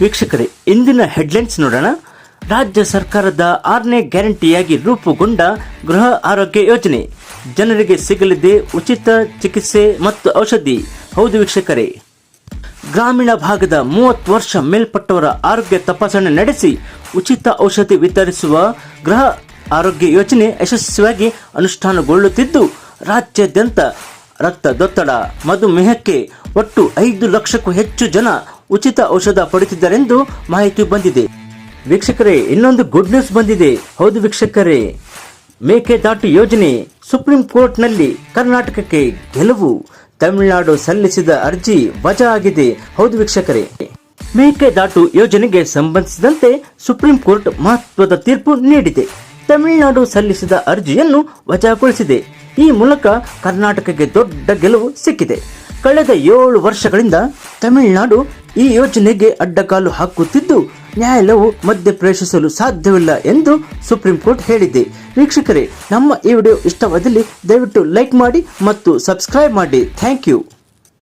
ವೀಕ್ಷಕರೇ, ಇಂದಿನ ಹೆಡ್ಲೈನ್ಸ್ ನೋಡೋಣ. ರಾಜ್ಯ ಸರ್ಕಾರದ ಆರನೇ ಗ್ಯಾರಂಟಿಯಾಗಿ ರೂಪುಗೊಂಡ ಗೃಹ ಆರೋಗ್ಯ ಯೋಜನೆ. ಜನರಿಗೆ ಸಿಗಲಿದೆ ಉಚಿತ ಚಿಕಿತ್ಸೆ ಮತ್ತು ಔಷಧಿ. ಹೌದು ವೀಕ್ಷಕರೇ. ಗ್ರಾಮೀಣ ಭಾಗದ ಮೂವತ್ತು ವರ್ಷ ಮೇಲ್ಪಟ್ಟವರ ಆರೋಗ್ಯ ತಪಾಸಣೆ ನಡೆಸಿ ಉಚಿತ ಔಷಧಿ ವಿತರಿಸುವ ಗೃಹ ಆರೋಗ್ಯ ಯೋಜನೆ ಯಶಸ್ವಿಯಾಗಿ ಅನುಷ್ಠಾನಗೊಳ್ಳುತ್ತಿದ್ದು, ರಾಜ್ಯಾದ್ಯಂತ ರಕ್ತದೊತ್ತಡ, ಮಧುಮೇಹಕ್ಕೆ ಒಟ್ಟು ಐದು ಲಕ್ಷಕ್ಕೂ ಹೆಚ್ಚು ಜನ ಉಚಿತ ಔಷಧ ಪಡೆಯುತ್ತಿದ್ದಾರೆಂದು ಮಾಹಿತಿ ಬಂದಿದೆ. ವೀಕ್ಷಕರೇ, ಇನ್ನೊಂದು ಗುಡ್ ನ್ಯೂಸ್ ಬಂದಿದೆ. ಹೌದು ವೀಕ್ಷಕರೇ. ಮೇಕೆದಾಟು ಯೋಜನೆ ಸುಪ್ರೀಂ ಕೋರ್ಟ್ನಲ್ಲಿ ಕರ್ನಾಟಕಕ್ಕೆ ಗೆಲುವು. ತಮಿಳುನಾಡು ಸಲ್ಲಿಸಿದ ಅರ್ಜಿ ವಜಾ ಆಗಿದೆ. ಹೌದು ವೀಕ್ಷಕರೇ. ಮೇಕೆದಾಟು ಯೋಜನೆಗೆ ಸಂಬಂಧಿಸಿದಂತೆ ಸುಪ್ರೀಂ ಕೋರ್ಟ್ ಮಹತ್ವದ ತೀರ್ಪು ನೀಡಿದೆ. ತಮಿಳುನಾಡು ಸಲ್ಲಿಸಿದ ಅರ್ಜಿಯನ್ನು ವಜಾಗೊಳಿಸಿದೆ. ಈ ಮೂಲಕ ಕರ್ನಾಟಕಕ್ಕೆ ದೊಡ್ಡ ಗೆಲುವು ಸಿಕ್ಕಿದೆ. ಕಳೆದ ಏಳು ವರ್ಷಗಳಿಂದ ತಮಿಳುನಾಡು ಈ ಯೋಜನೆಗೆ ಅಡ್ಡಕಾಲು ಹಾಕುತ್ತಿದ್ದು, ನ್ಯಾಯಾಲಯವು ಮಧ್ಯಪ್ರವೇಶಿಸಲು ಸಾಧ್ಯವಿಲ್ಲ ಎಂದು ಸುಪ್ರೀಂ ಕೋರ್ಟ್ ಹೇಳಿದೆ. ವೀಕ್ಷಕರೇ, ನಮ್ಮ ಈ ವಿಡಿಯೋ ಇಷ್ಟವಾದಲ್ಲಿ ದಯವಿಟ್ಟು ಲೈಕ್ ಮಾಡಿ ಮತ್ತು ಸಬ್ಸ್ಕ್ರೈಬ್ ಮಾಡಿ. Thank you.